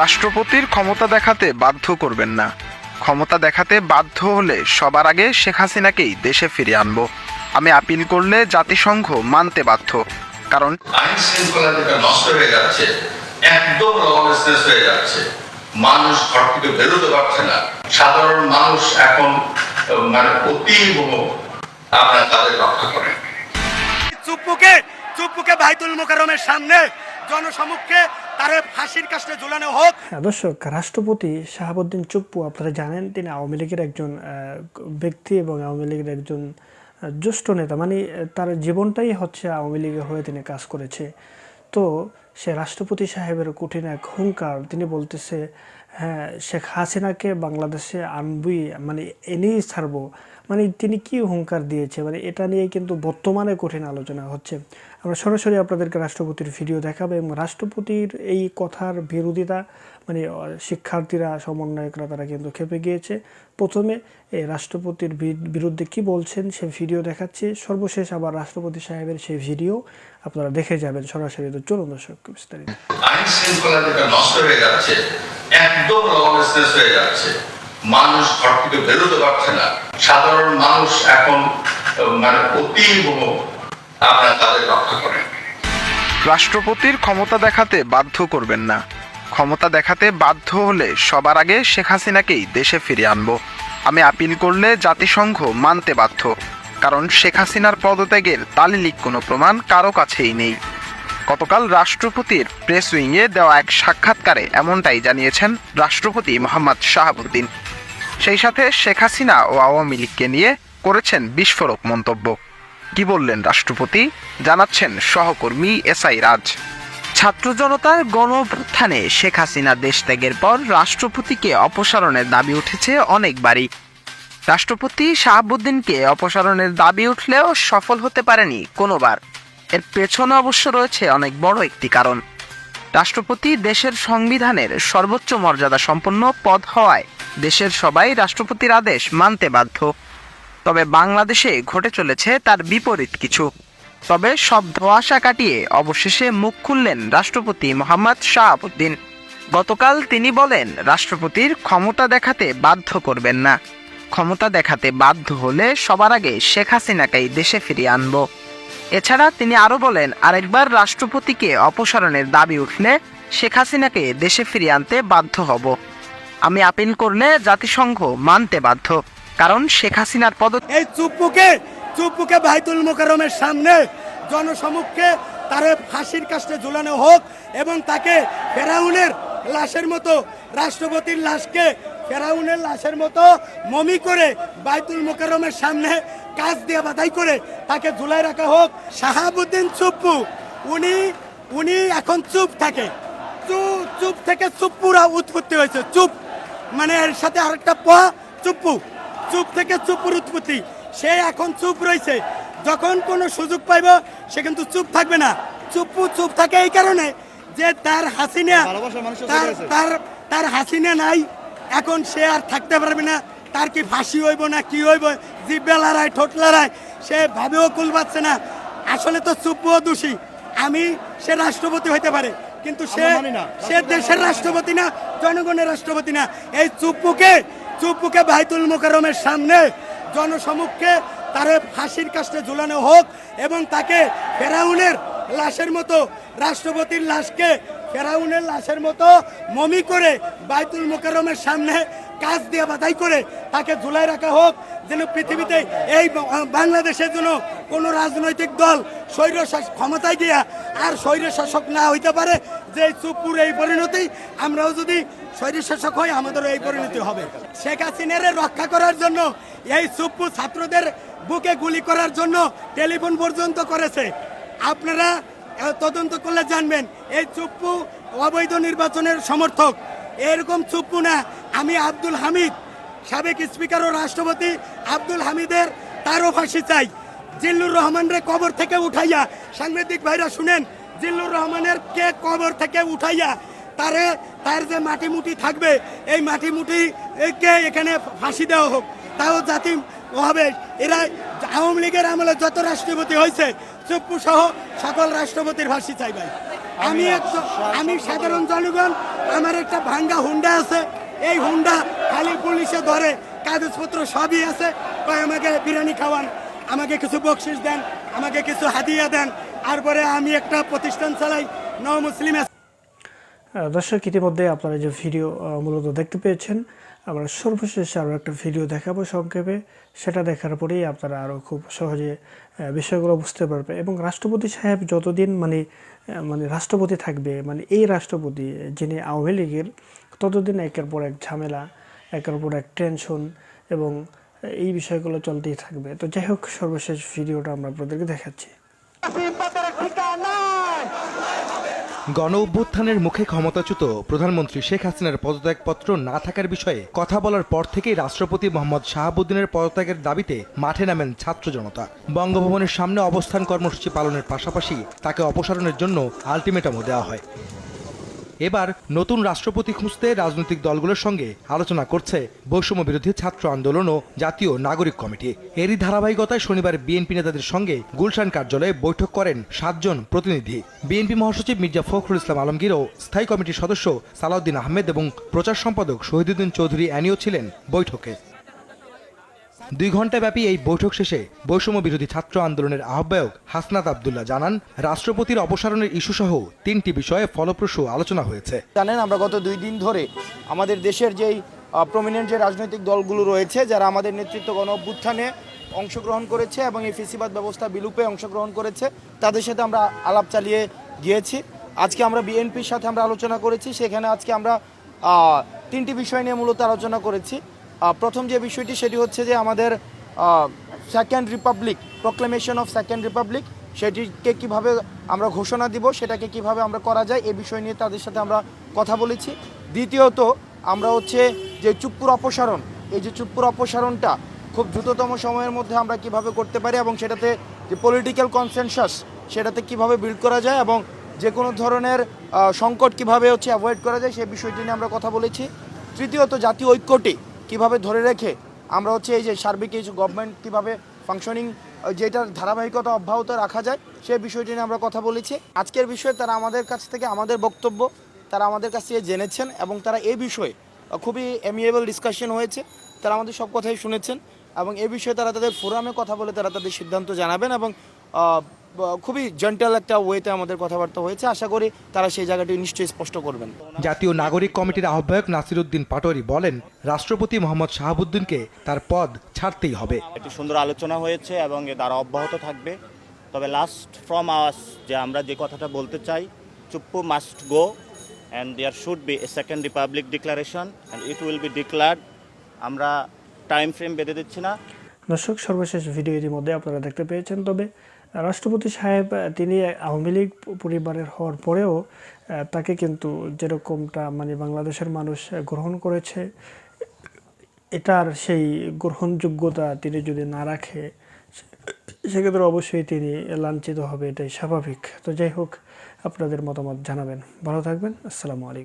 রাষ্ট্রপতির ক্ষমতা দেখাতে বাধ্য করবেন না। ক্ষমতা দেখাতে বাধ্য হলে সবার আগে শেখ হাসিনাকেই দেশে ফিরে আনব। আমি আপিল করলে জাতিসংঘ মানতে বাধ্য কারণ আইন শৃঙ্খলা যেটা নষ্ট হয়ে যাচ্ছে একদম লবলেসনেস হয়ে যাচ্ছে। মানুষ ঘর থেকে বেরোতে পারছে না। সাধারণ মানুষ এখন মানে অতীব তাদের রক্ষা করেন চুপ্পুকে চুপ্পুকে বাইতুল মোকারমের সামনে জনসমক্ষে হ্যাঁ, দর্শক রাষ্ট্রপতি শাহাবুদ্দিন চুপ্পু আপনারা জানেন তিনি আওয়ামী লীগের একজন ব্যক্তি এবং আওয়ামী লীগের একজন জ্যেষ্ঠ নেতা। মানে তার জীবনটাই হচ্ছে আওয়ামী লীগের হয়ে তিনি কাজ করেছে। তো সে রাষ্ট্রপতি সাহেবের কঠিন এক হুঙ্কার তিনি বলতেছে হ্যাঁ শেখ হাসিনাকে বাংলাদেশে আনবই মানে এনেই ছাড়বো। মানে তিনি কি হুঙ্কার দিয়েছে? মানে এটা নিয়ে কিন্তু বর্তমানে কঠিন আলোচনা হচ্ছে। আমরা সরাসরি আপনাদেরকে রাষ্ট্রপতির ভিডিও দেখাবো এবং রাষ্ট্রপতির এই কথার বিরোধিতা মানে শিক্ষার্থীরা, সমন্বয়করা তারা কিন্তু খেপে গিয়েছে। প্রথমে এই রাষ্ট্রপতির বিরুদ্ধে কি বলছেন সে ভিডিও দেখাচ্ছে। সর্বশেষ আবার রাষ্ট্রপতি সাহেবের সেই ভিডিও আপনারা দেখে যাবেন সরাসরি। তো চলুন দর্শক, বিস্তারিত। আইন শৃঙ্খলা যেটা নষ্ট হয়ে যাচ্ছে, একদম লবলেসনেস হয়ে যাচ্ছে। মানুষ ঘর থেকে বেরোতে পারছে না। সাধারণ মানুষ এখন মানে অতীব আপনারা তাদের রক্ষা করেন। রাষ্ট্রপতির ক্ষমতা দেখাতে বাধ্য করবেন না। ক্ষমতা দেখাতে বাধ্য হলে সবার আগে শেখ হাসিনাকেই দেশে ফিরিয়ে আনব। আমি আপিল করলে জাতিসংঘ মানতে বাধ্য, কারণ শেখ হাসিনার পদত্যাগের তালিলিক কোনো প্রমাণ কারও কাছেই নেই। গতকাল রাষ্ট্রপতির প্রেস উইংয়ে দেওয়া এক সাক্ষাৎকারে এমনটাই জানিয়েছেন রাষ্ট্রপতি মোহাম্মদ শাহাবুদ্দিন। সেই সাথে শেখ হাসিনা ও আওয়ামী লীগকে নিয়ে করেছেন বিস্ফোরক মন্তব্য। কি বললেন রাষ্ট্রপতি? জানাচ্ছেন সহকর্মী এসআই রাজ। ছাত্র জনতার গণ শেখ হাসিনা দেশ ত্যাগের পর রাষ্ট্রপতিকে অপসারণের দাবি উঠেছে অনেকবারই। রাষ্ট্রপতি শাহাবুদ্দিনকে অপসারণের দাবি উঠলেও সফল হতে পারেনি কোনোবার। এর পেছনে অবশ্য রয়েছে অনেক বড় একটি কারণ। রাষ্ট্রপতি দেশের সংবিধানের সর্বোচ্চ মর্যাদা সম্পন্ন পদ হওয়ায় দেশের সবাই রাষ্ট্রপতির আদেশ মানতে বাধ্য। তবে বাংলাদেশে ঘটে চলেছে তার বিপরীত কিছু। তবে সব ধোঁয়াশা কাটিয়ে অবশেষে মুখ খুললেন রাষ্ট্রপতি মোহাম্মদ শাহাবুদ্দিন। গতকাল তিনি বলেন, রাষ্ট্রপতির ক্ষমতা দেখাতে বাধ্য করবেন না। ক্ষমতা দেখাতে বাধ্য হলে সবার আগে শেখ হাসিনাকেই দেশে ফিরিয়ে আনব। এছাড়া তিনি আরও বলেন, আরেকবার রাষ্ট্রপতিকে অপসারণের দাবি উঠলে শেখ হাসিনাকে দেশে ফিরিয়ে আনতে বাধ্য হব। আমি আপিল করলে জাতিসংঘ মানতে বাধ্য, কারণ শেখ হাসিনার পদ এই চুপ্পুকে চুপ্পুকে বাইতুল মোকারমের সামনে জনসমক্ষে তারে ফাঁসির কাছে ঝুলানো হোক এবং তাকে ফেরাউনের লাশের মতো, রাষ্ট্রপতির লাশকে ফেরাউনের লাশের মতো মমি করে বাইতুল মোকারমের সামনে কাজ দিয়ে বাধাই করে তাকে ঝুলাই রাখা হোক। শাহাবুদ্দিন চুপ্পু, উনি উনি এখন চুপ থাকে। চুপ থেকে চুপ্পুরা উৎপত্তি হয়েছে, চুপ। মানে এর সাথে আরেকটা প চুপ্পু। চুপ থেকে চুপুর উৎপত্তি। সে এখন চুপ রয়েছে। যখন কোনো সুযোগ পাইব সে কিন্তু চুপ থাকবে না। চুপ্পু চুপ থাকে এই কারণে যে তার হাসিনা তার তার তার হাসিনা নাই। এখন সে আর থাকতে পারবে না। তার কি ফাঁসি হইব না কি হইব? জিব্বে লড়াই ঠোঁট লড়াই সে ভাবেও কুল পাচ্ছে না। আসলে তো চুপুও দোষী। আমি সে রাষ্ট্রপতি হইতে পারে। কিন্তু সে সে দেশের রাষ্ট্রপতি না জনগণের রাষ্ট্রপতি না। এই চুপ্পুকে চুপ্পুকে বাইতুল মোকারমের সামনে জনসমক্ষে তার ফাঁসির কাছে ঝুলানো হোক এবং তাকে ফেরাউনের লাশের মতো রাষ্ট্রপতির লাশকে ফেরাউনের লাশের মতো মমি করে বাইতুল মোকারমের সামনে কাজ দিয়ে বাধাই করে তাকে ঝুলাই রাখা হোক যেন পৃথিবীতে এই বাংলাদেশের জন্য কোনো রাজনৈতিক দল স্বৈর ক্ষমতায় গিয়া আর স্বৈর শাসক না হইতে পারে, যে চুপুর এই পরিণতি, আমরাও যদি স্বৈর শাসক হই, আমাদেরও এই পরিণতি হবে। শেখ হাসিনারে রক্ষা করার জন্য, এই চুপ্পু ছাত্রদের বুকে গুলি করার জন্য টেলিফোন পর্যন্ত করেছে। আপনারা তদন্ত করলে জানবেন, এই চুপ্পু অবৈধ নির্বাচনের সমর্থক। এরকম চুপ্পু না, আমি আব্দুল হামিদ, সাবেক স্পিকার ও রাষ্ট্রপতি আব্দুল হামিদের তারও ফাঁসি চাই। জিল্লুর রহমানের কবর থেকে উঠাইয়া সাংবাদিক ভাইরা শুনেন জিল্লুর রহমানের কে কবর থেকে উঠাইয়া তারে তার যে মাটি মুটি থাকবে এই মাটি মুটি কে এখানে ফাঁসি দেওয়া হোক তাও জাতি হবে। এরা আওয়ামী লীগের আমলে যত রাষ্ট্রপতি হয়েছে চুপ্পু সহ সকল রাষ্ট্রপতির ফাঁসি চাই ভাই। আমি একজন আমি সাধারণ জনগণ আমার একটা ভাঙ্গা হুন্ডা আছে এই হুন্ডা খালি পুলিশে ধরে কাগজপত্র সবই আছে কয় আমাকে বিরিয়ানি খাওয়ান। আমাকে কিছু বকশিস দেন, আমাকে কিছু হাদিয়া দেন, তারপরে আমি একটা প্রতিষ্ঠান চালাই ন মুসলিম দর্শক, ইতিমধ্যে আপনারা যে ভিডিও মূলত দেখতে পেয়েছেন, আমরা সর্বশেষ আরও একটা ভিডিও দেখাবো সংক্ষেপে। সেটা দেখার পরেই আপনারা আরও খুব সহজে বিষয়গুলো বুঝতে পারবে এবং রাষ্ট্রপতি সাহেব যতদিন মানে মানে রাষ্ট্রপতি থাকবে মানে এই রাষ্ট্রপতি যিনি আওয়ামী লীগের, ততদিন একের পর এক ঝামেলা, একের পর এক টেনশন এবং এই বিষয়গুলো চলতেই থাকবে। তো যাই হোক, সর্বশেষ ভিডিওটা আমরা আপনাদেরকে দেখাচ্ছি। গণ অভ্যুত্থানের মুখে ক্ষমতাচ্যুত প্রধানমন্ত্রী শেখ হাসিনার পদত্যাগপত্র না থাকার বিষয়ে কথা বলার পর থেকেই রাষ্ট্রপতি মোহাম্মদ শাহাবুদ্দিনের পদত্যাগের দাবিতে মাঠে নামেন ছাত্র জনতা। বঙ্গভবনের সামনে অবস্থান কর্মসূচি পালনের পাশাপাশি তাকে অপসারণের জন্য আলটিমেটামও দেওয়া হয়। এবার নতুন রাষ্ট্রপতি খুঁজতে রাজনৈতিক দলগুলোর সঙ্গে আলোচনা করছে বৈষম্য বিরোধী ছাত্র আন্দোলন ও জাতীয় নাগরিক কমিটি। এরই ধারাবাহিকতায় শনিবার বিএনপি নেতাদের সঙ্গে গুলশান কার্যালয়ে বৈঠক করেন সাতজন প্রতিনিধি। বিএনপি মহাসচিব মির্জা ফখরুল ইসলাম আলমগীর ও স্থায়ী কমিটির সদস্য সালাউদ্দিন আহমেদ এবং প্রচার সম্পাদক শহীদুদ্দিন চৌধুরী অ্যানিও ছিলেন বৈঠকে। দুই ঘণ্টা ব্যাপী এই বৈঠক শেষে বৈষম্য বিরোধী ছাত্র আন্দোলনের আহ্বায়ক হাসনাত আবদুল্লাহ জানান, রাষ্ট্রপতির অপসারণের ইস্যুসহ তিনটি বিষয়ে ফলপ্রসূ আলোচনা হয়েছে। জানেন, আমরা গত দুই দিন ধরে আমাদের দেশের যেই প্রমিনেন্ট যে রাজনৈতিক দলগুলো রয়েছে, যারা আমাদের নেতৃত্ব গণ অভ্যুত্থানে অংশগ্রহণ করেছে এবং এই ফিসিবাদ ব্যবস্থা বিলুপে অংশগ্রহণ করেছে, তাদের সাথে আমরা আলাপ চালিয়ে গিয়েছি। আজকে আমরা বিএনপির সাথে আমরা আলোচনা করেছি, সেখানে আজকে আমরা তিনটি বিষয় নিয়ে মূলত আলোচনা করেছি। প্রথম যে বিষয়টি সেটি হচ্ছে যে আমাদের second republic proclamation of second republic সেটিকে কীভাবে আমরা ঘোষণা দিব, সেটাকে কীভাবে আমরা করা যায়, এ বিষয় নিয়ে তাদের সাথে আমরা কথা বলেছি। দ্বিতীয়ত, আমরা হচ্ছে যে চুপ্পুর অপসারণ, এই যে চুপ্পুর অপসারণটা খুব দ্রুততম সময়ের মধ্যে আমরা কীভাবে করতে পারি এবং সেটাতে যে পলিটিক্যাল কনসেনসাস সেটাতে কীভাবে বিল্ড করা যায় এবং যে কোনো ধরনের সংকট কীভাবে হচ্ছে অ্যাভয়েড করা যায়, সে বিষয়টি নিয়ে আমরা কথা বলেছি। তৃতীয়ত, জাতীয় ঐক্যটি কীভাবে ধরে রেখে আমরা হচ্ছে এই যে সার্বিক এই গভর্নমেন্ট কীভাবে ফাংশনিং যেটার ধারাবাহিকতা অব্যাহত রাখা যায় সেই বিষয়টি নিয়ে আমরা কথা বলেছি। আজকের বিষয়ে তারা আমাদের কাছ থেকে আমাদের বক্তব্য, তারা আমাদের কাছ থেকে জেনেছেন এবং তারা এই বিষয়ে খুবই অ্যামিয়েবল ডিসকাশন হয়েছে। তারা আমাদের সব কথাই শুনেছেন এবং এ বিষয়ে তারা তাদের ফোরামে কথা বলে তারা তাদের সিদ্ধান্ত জানাবেন এবং খুবই জেন্টাল একটা ওয়েতে আমাদের কথাবার্তা হয়েছে। আশা করি তারা সেই জায়গাটি নিশ্চয়ই স্পষ্ট করবেন। জাতীয় নাগরিক কমিটির আহ্বায়ক নাসিরুদ্দিন পাটোয়ারি বলেন রাষ্ট্রপতি মোহাম্মদ শাহাবুদ্দিনকে তার পদ ছাড়তেই হবে। একটি সুন্দর আলোচনা হয়েছে এবং এ দ্বারা অব্যাহত থাকবে। তবে লাস্ট ফ্রম আওয়াস যে আমরা যে কথাটা বলতে চাই Chuppu must go and there should be a second republic declaration and it will be declared আমরা টাইম ফ্রেম বেঁধে দিচ্ছি না। দর্শক সর্বশেষ ভিডিও ইতিমধ্যে আপনারা দেখতে পেয়েছেন। তবে রাষ্ট্রপতি সাহেব তিনি আওয়ামী লীগ পরিবারের হওয়ার পরেও তাকে কিন্তু যেরকমটা মানে বাংলাদেশের মানুষ গ্রহণ করেছে, এটার সেই গ্রহণযোগ্যতা তিনি যদি না রাখে, সেক্ষেত্রে অবশ্যই তিনি লাঞ্ছিত হবে, এটাই স্বাভাবিক। তো যাই হোক, আপনাদের মতামত জানাবেন। ভালো থাকবেন, আসসালামু আলাইকুম।